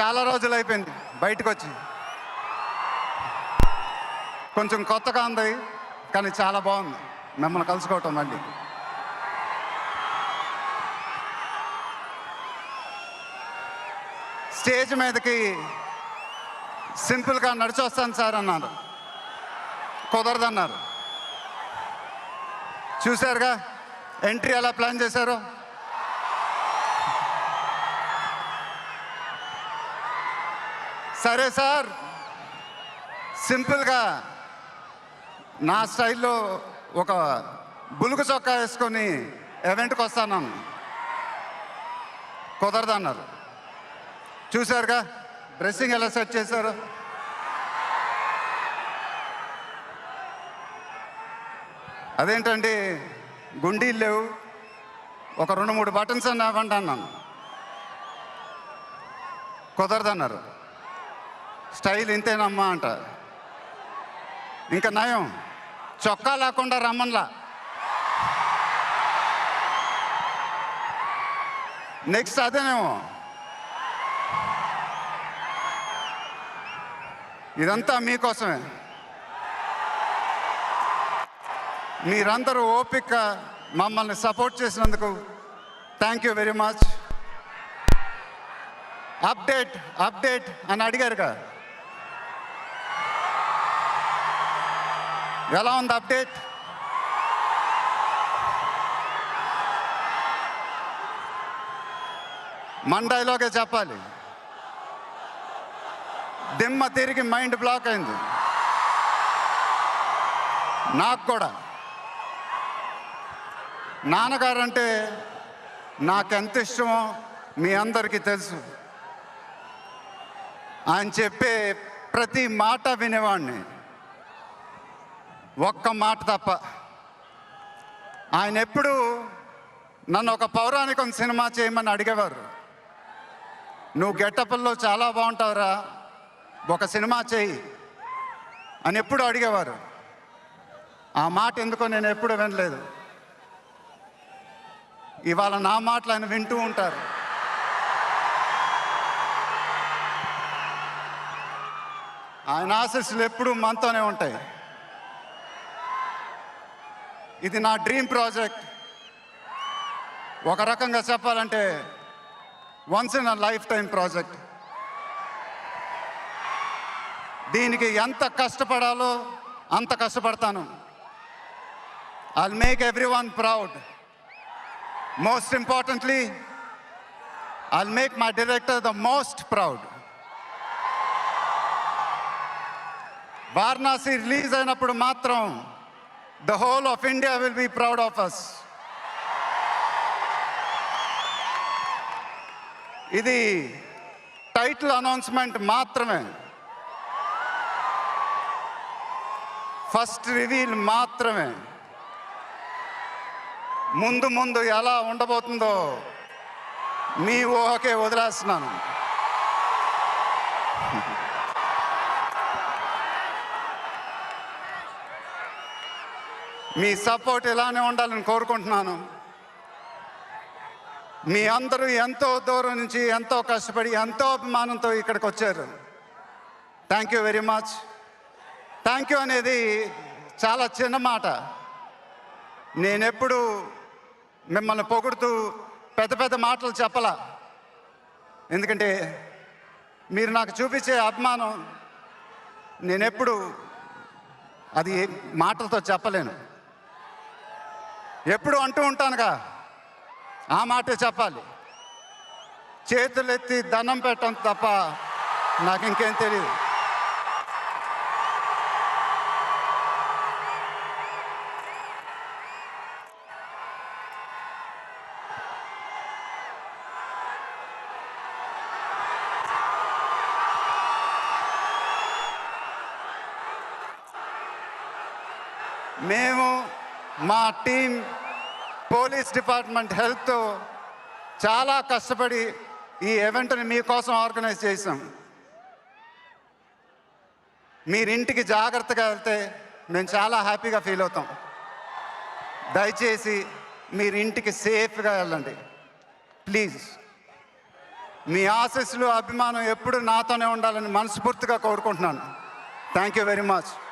చాలా రోజులు అయిపోయింది బయటకు వచ్చి కొంచెం కొత్తగా ఉంది కానీ చాలా బాగుంది. మిమ్మల్ని కలుసుకోవటం మళ్ళీ. స్టేజ్ మీదకి సింపుల్గా నడిచి వస్తాను సార్ అన్నారు. కుదరదన్నారు. చూశారుగా? ఎంట్రీ ఎలా ప్లాన్ చేశారో? సరే సార్. సింపుల్గా నా స్టైల్లో ఒక బులుగు చొక్కా వేసుకొని ఎవెంట్కి వస్తాను. కుదరదన్నారు. చూశారుగా? డ్రెస్సింగ్ ఎలా సెట్ చేశారు? అదేంటండి? గుండీలు లేవు. ఒక రెండు మూడు బటన్స్ అన్న అవ్వండి అన్నాను కుదరదన్నారు. స్టైల్ ఇంతేనమ్మా అంట. ఇంకా నయం. చొక్కా లేకుండా రమ్మన్లా. నెక్స్ట్ అదేనేమో. ఇదంతా మీకోసమే. మీరందరూ ఓపిక మమ్మల్ని సపోర్ట్ చేసినందుకు thank you very much. Update update అని అడిగారు కదా ఎలా ఉంది అప్డేట్? మండైలోకే చెప్పాలి? దిమ్మ తిరిగి మైండ్ బ్లాక్ అయింది. నాకు కూడా. నాన్నగారు అంటే నాకెంత ఇష్టమో మీ అందరికీ తెలుసు. ఆయన చెప్పే ప్రతి మాట వినేవాడిని. ఒక్క మాట తప్ప. ఆయన ఎప్పుడు నన్ను ఒక పౌరాణికం సినిమా చేయమని అడిగేవారు. నువ్వు గెట్టపల్లో చాలా బాగుంటావురా ఒక సినిమా చేయి అని ఎప్పుడు అడిగేవారు. ఆ మాట ఎందుకో నేను ఎప్పుడు వినలేదు. ఇవాళ నా మాటలు ఆయన వింటూ ఉంటారు. ఆయన ఆశీస్సులు ఎప్పుడూ మనతోనే ఉంటాయి. ఇది నా డ్రీమ్ ప్రాజెక్ట్. ఒక రకంగా చెప్పాలంటే once in a lifetime project. దీనికి ఎంత కష్టపడాలో అంత కష్టపడతాను. I make everyone proud most importantly I make my director the most proud Varanasi release అయినప్పుడు మాత్రం the whole of India will be proud of us ఇది టైటిల్ అనౌన్స్మెంట్ మాత్రమే. First reveal మాత్రమే. ముందు ముందు ఎలా ఉండబోతుందో మీ ఊహకే వదిలేస్తున్నాను. మీ సపోర్ట్ ఇలానే ఉండాలని కోరుకుంటున్నాను. మీ అందరూ ఎంతో దూరం నుంచి ఎంతో కష్టపడి ఎంతో అభిమానంతో ఇక్కడికి వచ్చారు. Thank you very much thank you అనేది చాలా చిన్న మాట. నేనెప్పుడు మిమ్మల్ని పొగుడుతూ పెద్ద పెద్ద మాటలు చెప్పలా. ఎందుకంటే మీరు నాకు చూపించే అభిమానం నేనెప్పుడు అది మాటలతో చెప్పలేను. ఎప్పుడు అంటూ ఉంటానుగా. ఆ మాటే చెప్పాలి. చేతులెత్తి దండం పెట్టడం తప్ప నాకు ఇంకేం తెలియదు మేము మా టీం పోలీస్ డిపార్ట్మెంట్ హెల్త్తో చాలా కష్టపడి ఈ ఈవెంట్ని మీకోసం ఆర్గనైజ్ చేసాం మీరింటికి జాగ్రత్తగా వెళ్తే మేము చాలా హ్యాపీగా ఫీల్ అవుతాం. దయచేసి మీరింటికి సేఫ్గా వెళ్ళండి. ప్లీజ్. మీ ఆశస్సులు అభిమానం ఎప్పుడు నాతోనే ఉండాలని మనస్ఫూర్తిగా కోరుకుంటున్నాను. Thank you very much